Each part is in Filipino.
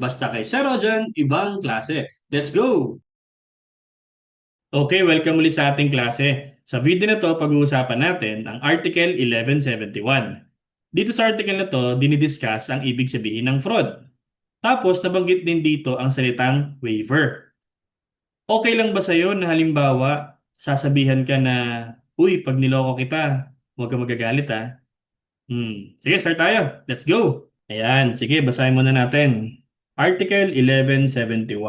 Basta kay Sir Rojan, ibang klase. Let's go! Okay, welcome ulit sa ating klase. Sa video na to, pag-uusapan natin ang Article 1171. Dito sa article na to, dinidiscuss ang ibig sabihin ng fraud. Tapos, nabanggit din dito ang salitang waiver. Okay lang ba sa'yo na halimbawa, sasabihan ka na, Uy, pag niloko kita, huwag ka magagalit ha. Hmm. Sige, start tayo. Let's go! Ayan, sige, basahin muna natin. Article 1171.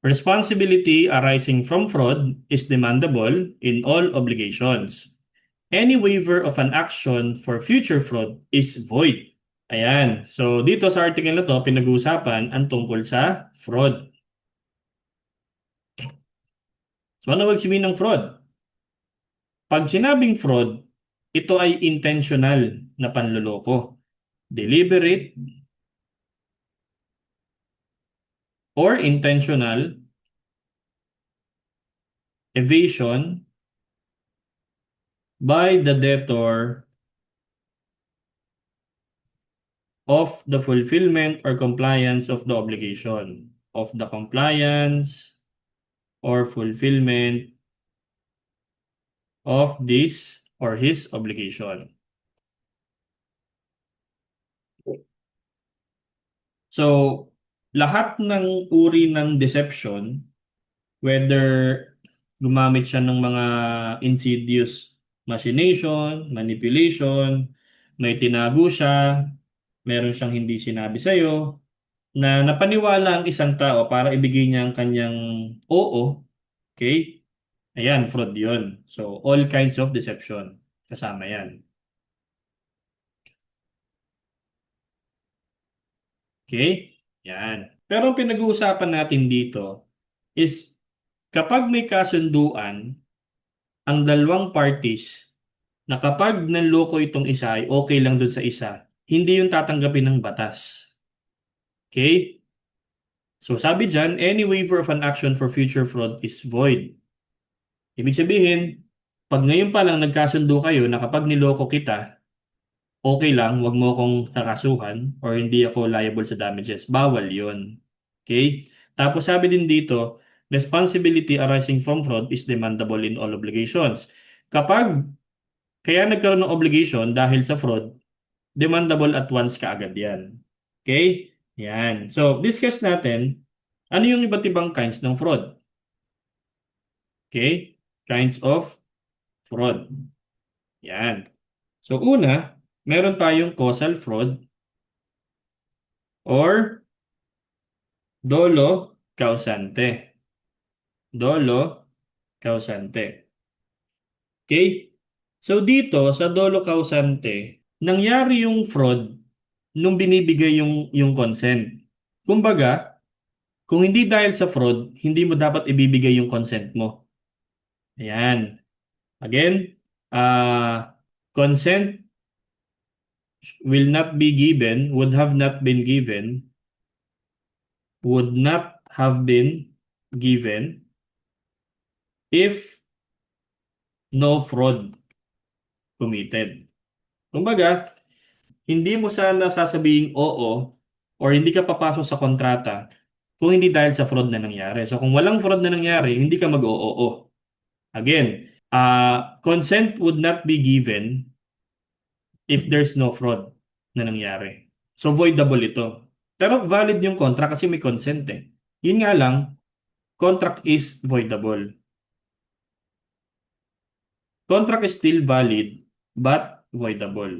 Responsibility arising from fraud is demandable in all obligations. Any waiver of an action for future fraud is void. Ayan. So, dito sa article na to, pinag-uusapan ang tungkol sa fraud. So, ano ibig sabihin ng fraud? Pag sinabing fraud, ito ay intentional na panloloko. Deliberate or intentional evasion by the debtor of the fulfillment or compliance of the obligation of the compliance or fulfillment of this or his obligation. So, lahat ng uri ng deception, whether gumamit siya ng mga insidious machination, manipulation, may tinago siya, meron siyang hindi sinabi sa'yo, na napaniwala ang isang tao para ibigay niya ang kanyang oo, okay? Ayan, fraud yun. So, all kinds of deception. Kasama yan. Okay? Yan. Pero ang pinag-uusapan natin dito is kapag may kasunduan ang dalawang parties na kapag nanloko itong isa ay okay lang dun sa isa, hindi yung tatanggapin ng batas. Okay? So sabi dyan, any waiver of an action for future fraud is void. Ibig sabihin, pag ngayon pa lang nagkasundo kayo na kapag niloko kita, okay lang, wag mo akong nakasuhan or hindi ako liable sa damages. Bawal yon. Okay? Tapos sabi din dito, responsibility arising from fraud is demandable in all obligations. Kapag kaya nagkaroon ng obligation dahil sa fraud, demandable at once kaagad yan. Okay? Yan. So, discuss natin ano yung iba't ibang kinds ng fraud. Okay? Kinds of fraud. Yan. So, una, meron tayong causal fraud or dolo causante. Dolo causante. Okay? So dito sa dolo causante, nangyari yung fraud nung binibigay yung yung consent. Kumbaga, kung hindi dahil sa fraud, hindi mo dapat ibibigay yung consent mo. Ayan. Again, uh, consent will not be given, would have not been given, would not have been given if no fraud committed. Kumbaga, hindi mo sana sasabing oo or hindi ka papasok sa kontrata kung hindi dahil sa fraud na nangyari. So kung walang fraud na nangyari, hindi ka mag-oo. Again, uh, consent would not be given if there's no fraud na nangyari. So voidable ito. Pero valid yung contract kasi may consent eh. Yun nga lang, contract is voidable. Contract is still valid but voidable.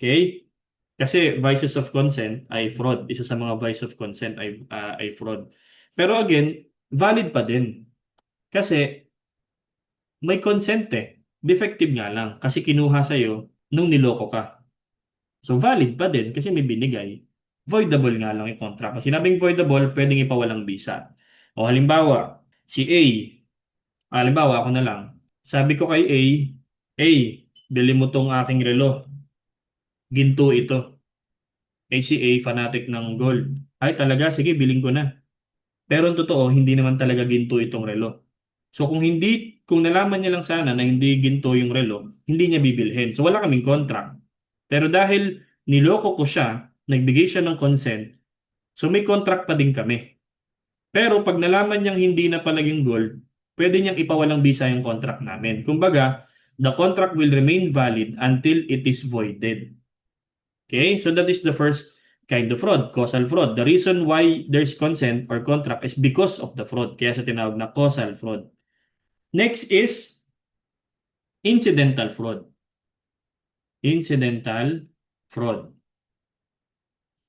Okay? Kasi vices of consent ay fraud. Isa sa mga vices of consent ay, uh, ay fraud. Pero again, valid pa din. Kasi may consent eh. Defective nga lang kasi kinuha sa'yo nung niloko ka. So valid pa din kasi may binigay. Voidable nga lang yung contract. Pag sinabing voidable, pwedeng ipawalang visa. O halimbawa, si A, halimbawa ako na lang, sabi ko kay A, A, bili mo tong aking relo. Ginto ito. Eh si A, fanatic ng gold. Ay talaga, sige, biling ko na. Pero ang totoo, hindi naman talaga ginto itong relo. So kung hindi, kung nalaman niya lang sana na hindi ginto yung relo, hindi niya bibilhin. So wala kaming contract. Pero dahil niloko ko siya nagbigay siya ng consent, so may contract pa din kami. Pero pag nalaman niyang hindi na pala yung gold, pwede niyang ipawalang bisa yung contract namin. Kumbaga, the contract will remain valid until it is voided. Okay? So that is the first kind of fraud, causal fraud. The reason why there's consent or contract is because of the fraud. Kaya sa tinawag na causal fraud. Next is incidental fraud. Incidental fraud.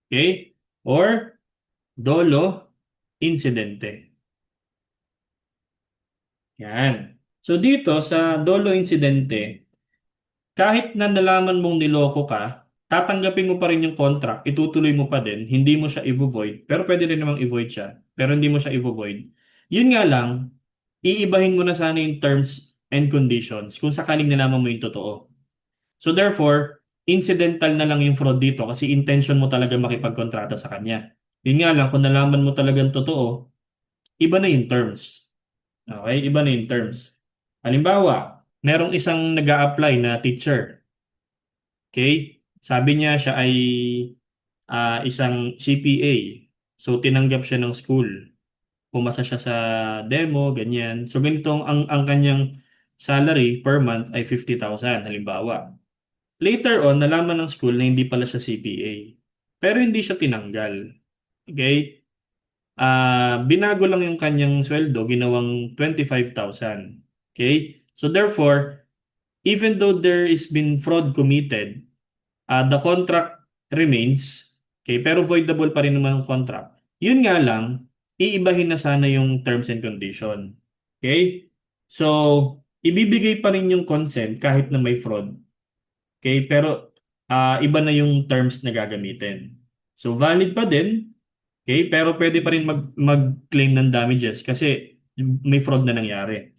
Okay? Or dolo insidente. Yan. So dito sa dolo insidente, kahit na nalaman mong niloko ka, tatanggapin mo pa rin yung contract, itutuloy mo pa din, hindi mo siya i-void, pero pwede rin namang i-void siya, pero hindi mo siya i-void. Yun nga lang, iibahin mo na sana yung terms and conditions kung sakaling nalaman mo yung totoo. So therefore, incidental na lang yung fraud dito kasi intention mo talaga makipagkontrata sa kanya. Yun nga lang, kung nalaman mo talagang totoo, iba na yung terms. Okay? Iba na yung terms. Halimbawa, merong isang nag apply na teacher. Okay? Sabi niya siya ay ah, isang CPA. So, tinanggap siya ng school. Pumasa siya sa demo, ganyan. So, ganito ang, ang kanyang salary per month ay 50,000, halimbawa. Later on, nalaman ng school na hindi pala siya CPA. Pero hindi siya tinanggal. Okay? Ah, binago lang yung kanyang sweldo, ginawang 25,000. Okay? So therefore, even though there is been fraud committed, uh, the contract remains, okay, pero voidable pa rin naman ang contract. Yun nga lang, iibahin na sana yung terms and condition. Okay? So, ibibigay pa rin yung consent kahit na may fraud. Okay? Pero uh, iba na yung terms na gagamitin. So, valid pa din, Okay? Pero pwede pa rin mag, mag-claim ng damages kasi may fraud na nangyari.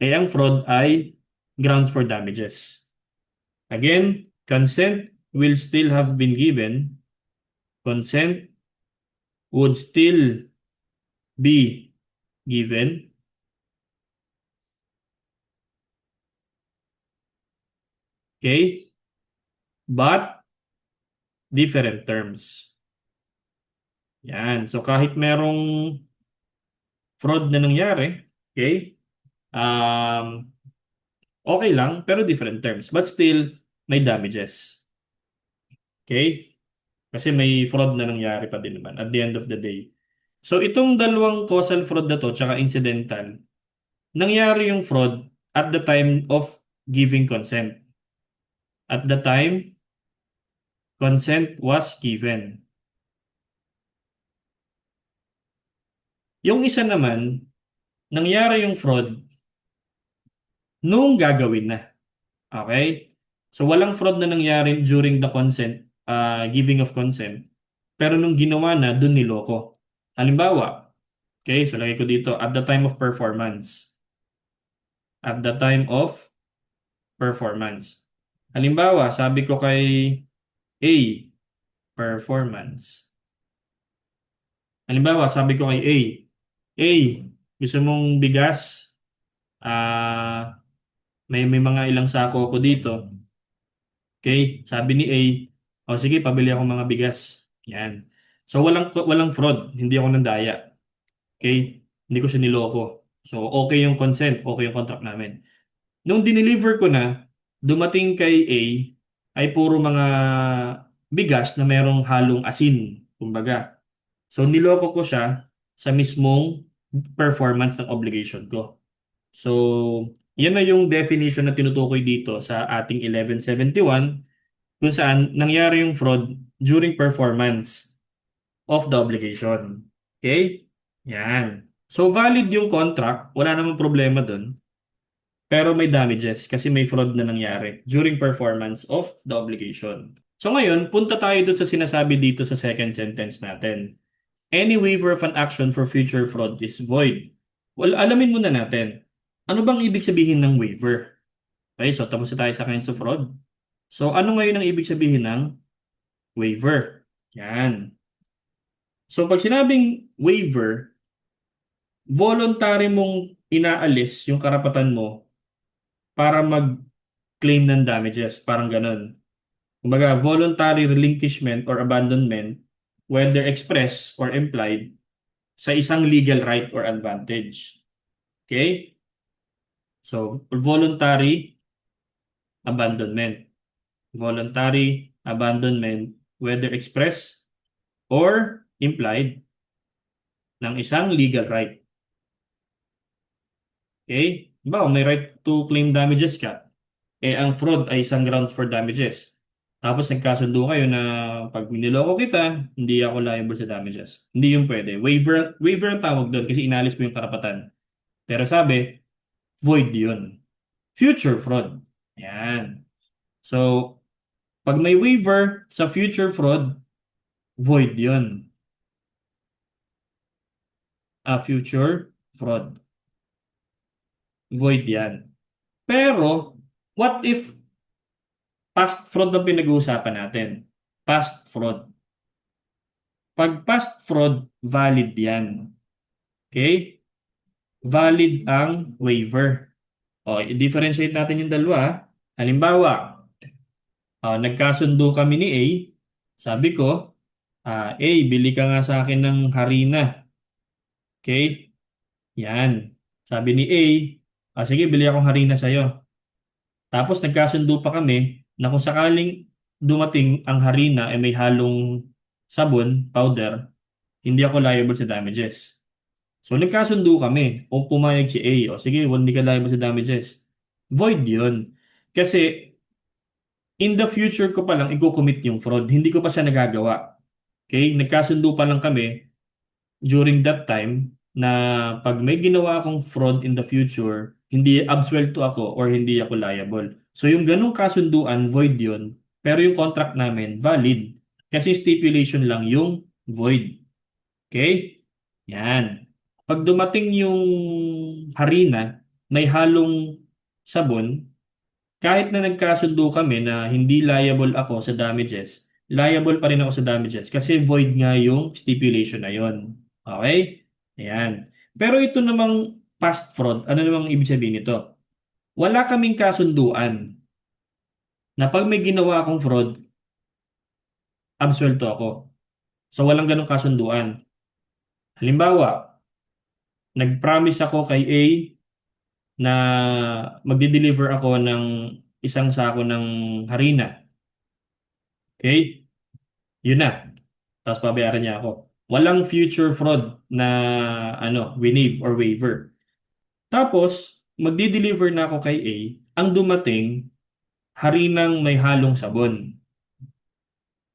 Eh, ang fraud ay grounds for damages. Again, consent will still have been given. Consent would still be given. Okay? But different terms. Yan. So kahit merong fraud na nangyari, okay? Um, okay lang, pero different terms. But still, may damages. Okay? Kasi may fraud na nangyari pa din naman at the end of the day. So itong dalawang causal fraud na to, tsaka incidental, nangyari yung fraud at the time of giving consent. At the time, consent was given. Yung isa naman, nangyari yung fraud nung gagawin na. Okay? So walang fraud na nangyari during the consent, uh, giving of consent. Pero nung ginawa na, dun niloko. Halimbawa, okay, so lagay ko dito, at the time of performance. At the time of performance. Halimbawa, sabi ko kay A, performance. Halimbawa, sabi ko kay A, A, gusto mong bigas? Ah, may may mga ilang sako ako dito. Okay, sabi ni A, o oh, sige, pabili ako mga bigas. Yan. So walang walang fraud, hindi ako nandaya. Okay? Hindi ko siya niloko. So okay yung consent, okay yung contract namin. Nung dineliver ko na, dumating kay A ay puro mga bigas na merong halong asin, kumbaga. So niloko ko siya sa mismong performance ng obligation ko. So, yan na yung definition na tinutukoy dito sa ating 1171 kung saan nangyari yung fraud during performance of the obligation. Okay? Yan. So, valid yung contract. Wala namang problema dun. Pero may damages kasi may fraud na nangyari during performance of the obligation. So ngayon, punta tayo dun sa sinasabi dito sa second sentence natin any waiver of an action for future fraud is void. Well, alamin muna natin. Ano bang ibig sabihin ng waiver? Okay, so tapos na tayo sa kinds of fraud. So ano ngayon ang ibig sabihin ng waiver? Yan. So pag sinabing waiver, voluntary mong inaalis yung karapatan mo para mag-claim ng damages. Parang ganun. Kumbaga, voluntary relinquishment or abandonment, whether expressed or implied, sa isang legal right or advantage. Okay? So, voluntary abandonment. Voluntary abandonment, whether expressed or implied, ng isang legal right. Okay? Ba, may right to claim damages ka. Eh, ang fraud ay isang grounds for damages. Tapos nagkasundo kayo na pag niloko kita, hindi ako liable sa damages. Hindi yung pwede. Waiver, waiver ang tawag doon kasi inalis mo yung karapatan. Pero sabi, void yun. Future fraud. Yan. So, pag may waiver sa future fraud, void yun. A future fraud. Void yan. Pero, what if past fraud ang pinag-uusapan natin? Past fraud. Pag past fraud, valid yan. Okay? Valid ang waiver. O, i-differentiate natin yung dalawa. Halimbawa, ah, nagkasundo kami ni A. Sabi ko, ah, A, bili ka nga sa akin ng harina. Okay? Yan. Sabi ni A, ah, sige, bili akong harina sa'yo. Tapos nagkasundo pa kami na kung sakaling dumating ang harina ay may halong sabon, powder, hindi ako liable sa damages. So nagkasundo kami o pumayag si A, o sige, hindi ka liable sa damages. Void yun. Kasi in the future ko pa lang i-commit yung fraud. Hindi ko pa siya nagagawa. Okay? Nagkasundo pa lang kami during that time na pag may ginawa akong fraud in the future, hindi absuelto ako or hindi ako liable. So yung ganong kasunduan, void yun. Pero yung contract namin, valid. Kasi stipulation lang yung void. Okay? Yan. Pag dumating yung harina, may halong sabon, kahit na nagkasundo kami na hindi liable ako sa damages, liable pa rin ako sa damages kasi void nga yung stipulation na yon. Okay? Ayan. Pero ito namang past fraud, ano namang ibig sabihin nito? Wala kaming kasunduan na pag may ginawa akong fraud, absuelto ako. So walang ganong kasunduan. Halimbawa, nag-promise ako kay A na magde-deliver ako ng isang sako ng harina. Okay? Yun na. Tapos babayaran niya ako. Walang future fraud na ano, waive or waiver. Tapos, magde-deliver na ako kay A. Ang dumating, harinang may halong sabon.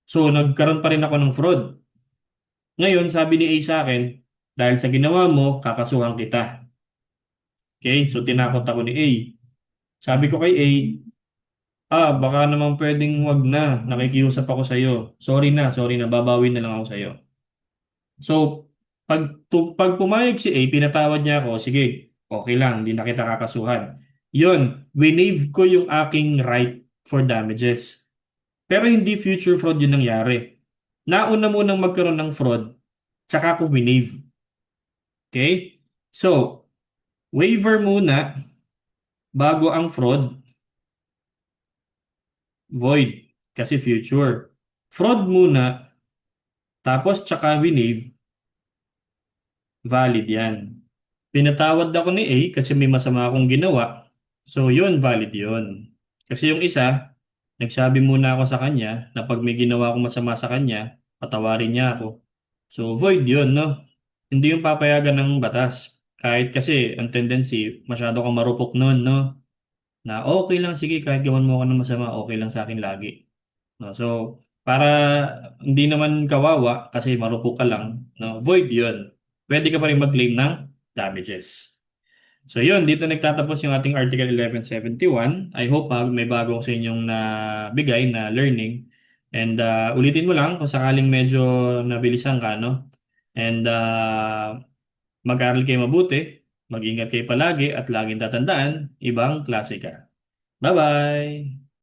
So, nagkaroon pa rin ako ng fraud. Ngayon, sabi ni A sa akin, dahil sa ginawa mo, kakasuhan kita. Okay, so tinakot ako ni A. Sabi ko kay A, ah, baka naman pwedeng wag na, nakikiusap ako sa'yo. Sorry na, sorry na, babawin na lang ako sa'yo. So, pag, tu- pag pumayag si A, pinatawad niya ako, sige, okay lang, hindi na kita kakasuhan. Yun, winave ko yung aking right for damages. Pero hindi future fraud yun nangyari. Nauna munang magkaroon ng fraud, tsaka ko winave. Okay? So, waiver muna bago ang fraud. Void kasi future. Fraud muna tapos tsaka winave valid yan. Pinatawad ako ni A kasi may masama akong ginawa. So yun valid yun. Kasi yung isa, nagsabi muna ako sa kanya na pag may ginawa akong masama sa kanya, patawarin niya ako. So void yun, no? Hindi yung papayagan ng batas. Kahit kasi ang tendency, masyado kang marupok noon, no? Na okay lang, sige, kahit gawan mo ako ng masama, okay lang sa akin lagi. No? So, para hindi naman kawawa kasi marupok ka lang, no? Void yun. Pwede ka pa rin mag-claim ng damages. So yun, dito nagtatapos yung ating Article 1171. I hope ah, may bago sa inyong nabigay na learning. And ah, ulitin mo lang kung sakaling medyo nabilisan ka, no? And ah, mag-aral kayo mabuti, mag-ingat kayo palagi at laging tatandaan, ibang klase ka. Bye-bye!